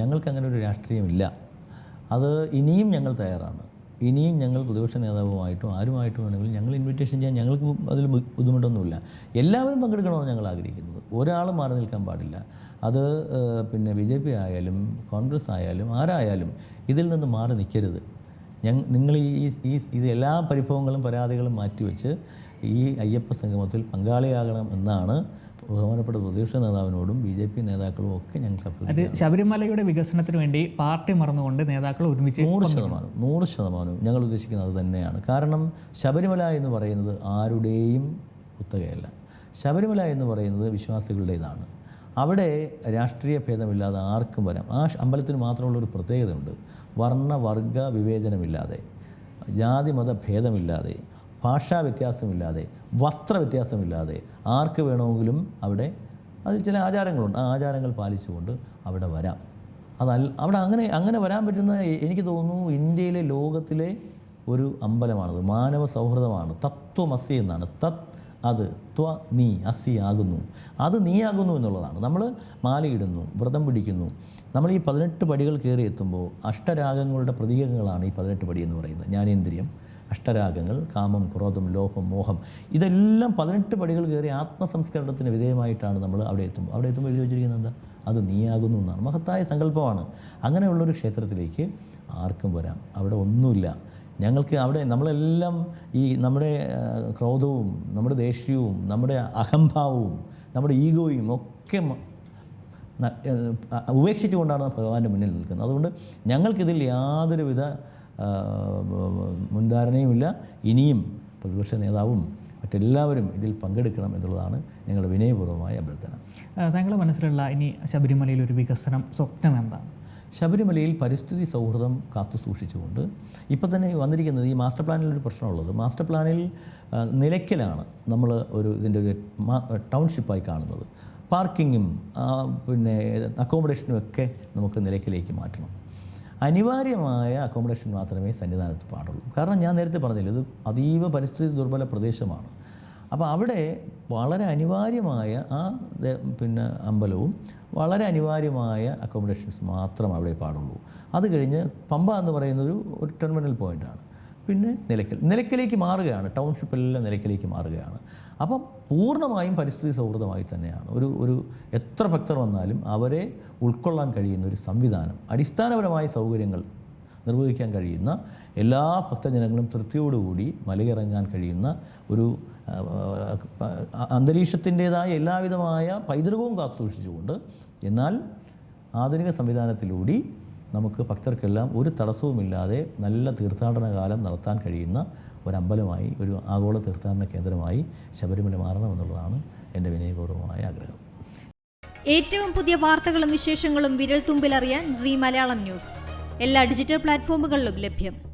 ഞങ്ങൾക്ക് അങ്ങനെ ഒരു രാഷ്ട്രീയമില്ല. അത് ഇനിയും ഞങ്ങൾ തയ്യാറാണ്. ഇനിയും ഞങ്ങൾ പ്രതിപക്ഷ നേതാവുമായിട്ടും ആരുമായിട്ടും വേണമെങ്കിലും ഞങ്ങൾ ഇൻവിറ്റേഷൻ ചെയ്യാൻ ഞങ്ങൾക്ക് അതിൽ ബുദ്ധിമുട്ടൊന്നുമില്ല. എല്ലാവരും പങ്കെടുക്കണമെന്ന് ഞങ്ങൾ ആഗ്രഹിക്കുന്നത്. ഒരാളും മാറി നിൽക്കാൻ പാടില്ല. അത് പിന്നെ ബി ജെ പി ആയാലും കോൺഗ്രസ് ആയാലും ആരായാലും ഇതിൽ നിന്ന് മാറി നിൽക്കരുത്. ഞങ്ങൾ നിങ്ങൾ ഈ ഈ ഇത് എല്ലാ പരിഭവങ്ങളും പരാതികളും മാറ്റിവെച്ച് ഈ അയ്യപ്പ സംഗമത്തിൽ പങ്കാളിയാകണം എന്നാണ് ബഹുമാനപ്പെട്ട പ്രതിപക്ഷ നേതാവിനോടും ബി ജെ പി നേതാക്കളും ഒക്കെ ഞങ്ങൾക്ക് അത് ശബരിമലയുടെ വികസനത്തിന് വേണ്ടി പാർട്ടി മറന്നുകൊണ്ട് നേതാക്കൾ ഒരുമിച്ച് നൂറ് ശതമാനം നൂറ് ശതമാനവും ഞങ്ങൾ ഉദ്ദേശിക്കുന്നത് അത് തന്നെയാണ്. കാരണം ശബരിമല എന്ന് പറയുന്നത് ആരുടെയും കുത്തകയല്ല. ശബരിമല എന്ന് പറയുന്നത് വിശ്വാസികളുടേതാണ്. അവിടെ രാഷ്ട്രീയ ഭേദമില്ലാതെ ആർക്കും വരാം. ആ അമ്പലത്തിന് മാത്രമുള്ള ഒരു പ്രത്യേകതയുണ്ട്. വർണ വർഗ വിവേചനമില്ലാതെ ജാതി മത ഭേദമില്ലാതെ ഭാഷാ വ്യത്യാസമില്ലാതെ വസ്ത്ര വ്യത്യാസമില്ലാതെ ആർക്ക് വേണമെങ്കിലും അവിടെ അതിൽ ചില ആചാരങ്ങളുണ്ട്. ആ ആചാരങ്ങൾ പാലിച്ചുകൊണ്ട് അവിടെ വരാം. അതല്ല അവിടെ അങ്ങനെ അങ്ങനെ വരാൻ പറ്റുന്ന എനിക്ക് തോന്നുന്നു ഇന്ത്യയിലെ ലോകത്തിലെ ഒരു അമ്പലമാണത്. മാനവ സൗഹൃദമാണ്. തത്വമസി എന്നാണ്. തത് അത് ത്വ നീ അസി ആകുന്നു. അത് നീയാകുന്നു എന്നുള്ളതാണ്. നമ്മൾ മാലയിടുന്നു വ്രതം പിടിക്കുന്നു. നമ്മൾ ഈ പതിനെട്ട് പടികൾ കയറി എത്തുമ്പോൾ അഷ്ടരാഗങ്ങളുടെ പ്രതീകങ്ങളാണ് ഈ പതിനെട്ട് പടി എന്ന് പറയുന്നത്. ജ്ഞാനേന്ദ്രിയം അഷ്ടരാഗങ്ങൾ കാമം ക്രോധം ലോഭം മോഹം ഇതെല്ലാം പതിനെട്ട് പടികൾ കയറി ആത്മസംസ്കരണത്തിന് വിധേയമായിട്ടാണ് നമ്മൾ അവിടെ എത്തുമ്പോൾ. അവിടെ എത്തുമ്പോൾ എഴുതി വെച്ചിരിക്കുന്നത് എന്താ? അത് നീയാകുന്നു എന്നാണ്. മഹത്തായ സങ്കല്പമാണ്. അങ്ങനെയുള്ളൊരു ക്ഷേത്രത്തിലേക്ക് ആർക്കും വരാം. അവിടെ ഒന്നുമില്ല. ഞങ്ങൾക്ക് അവിടെ നമ്മളെല്ലാം ഈ നമ്മുടെ ക്രോധവും നമ്മുടെ ദേഷ്യവും നമ്മുടെ അഹംഭാവവും നമ്മുടെ ഈഗോയും ഒക്കെ ഉപേക്ഷിച്ചുകൊണ്ടാണ് ഭഗവാന്റെ മുന്നിൽ നിൽക്കുന്നത്. അതുകൊണ്ട് ഞങ്ങൾക്കിതിൽ യാതൊരുവിധ മുൻധാരണയുമില്ല. ഇനിയും പ്രതിപക്ഷ നേതാവും മറ്റെല്ലാവരും ഇതിൽ പങ്കെടുക്കണം എന്നുള്ളതാണ് ഞങ്ങളുടെ വിനയപൂർവമായ അഭ്യർത്ഥന. താങ്കളുടെ മനസ്സിലുള്ള ഇനി ശബരിമലയിൽ ഒരു വികസനം സ്വപ്നം എന്താണ്? ശബരിമലയിൽ പരിസ്ഥിതി സൗഹൃദം കാത്തു സൂക്ഷിച്ചുകൊണ്ട് ഇപ്പോൾ തന്നെ വന്നിരിക്കുന്നത് ഈ മാസ്റ്റർ പ്ലാനിൽ ഒരു പ്രശ്നമുള്ളത്. മാസ്റ്റർ പ്ലാനിൽ നിലയ്ക്കലാണ് നമ്മൾ ഒരു ഇതിന്റെ ഒരു ടൗൺഷിപ്പായി കാണുന്നത്. പാർക്കിങ്ങും പിന്നെ അക്കോമഡേഷനും ഒക്കെ നമുക്ക് നിലയ്ക്കലേക്ക് മാറ്റണം. അനിവാര്യമായ അക്കോമഡേഷൻ മാത്രമേ സന്നിധാനത്ത് പാടുള്ളൂ. കാരണം ഞാൻ നേരത്തെ പറഞ്ഞില്ല ഇത് അതീവ പരിസ്ഥിതി ദുർബല പ്രദേശമാണ്. അപ്പോൾ അവിടെ വളരെ അനിവാര്യമായ ആ പിന്നെ അമ്പലവും വളരെ അനിവാര്യമായ അക്കോമഡേഷൻസ് മാത്രം അവിടെ പാടുള്ളൂ. അത് കഴിഞ്ഞ് പമ്പ എന്ന് പറയുന്നൊരു ഒരു ടെർമിനൽ പോയിന്റാണ് പിന്നെ നിലയ്ക്കൽ. നിലയ്ക്കലേക്ക് മാറുകയാണ്. ടൗൺഷിപ്പെല്ലാം നിലയ്ക്കലേക്ക് മാറുകയാണ്. അപ്പം പൂർണമായും പരിസ്ഥിതി സൗഹൃദമായി തന്നെയാണ്. ഒരു ഒരു എത്ര ഭക്തർ വന്നാലും അവരെ ഉൾക്കൊള്ളാൻ കഴിയുന്ന ഒരു സംവിധാനം അടിസ്ഥാനപരമായ സൗകര്യങ്ങൾ നിർവഹിക്കാൻ കഴിയുന്ന എല്ലാ ഭക്തജനങ്ങളും തൃപ്തിയോടുകൂടി മലയിറങ്ങാൻ കഴിയുന്ന ഒരു അന്തരീക്ഷത്തിന്റേതായ എല്ലാവിധമായ പൈതൃകവും കാത്തുസൂക്ഷിച്ചുകൊണ്ട് എന്നാൽ ആധുനിക സംവിധാനത്തിലൂടെ നമുക്ക് ഭക്തർക്കെല്ലാം ഒരു തടസ്സവുമില്ലാതെ നല്ല തീർത്ഥാടന കാലം നടത്താൻ കഴിയുന്ന ഒരമ്പലമായി ഒരു ആഗോള തീർത്ഥാടന കേന്ദ്രമായി ശബരിമല മാറണമെന്നുള്ളതാണ് എന്റെ വിനയപൂർവമായ ആഗ്രഹം. ഏറ്റവും പുതിയ വാർത്തകളും വിശേഷങ്ങളും വിരൽ തുമ്പിലറിയാൻ സി മലയാളം ന്യൂസ്. എല്ലാ ഡിജിറ്റൽ പ്ലാറ്റ്ഫോമുകളിലും ലഭ്യം.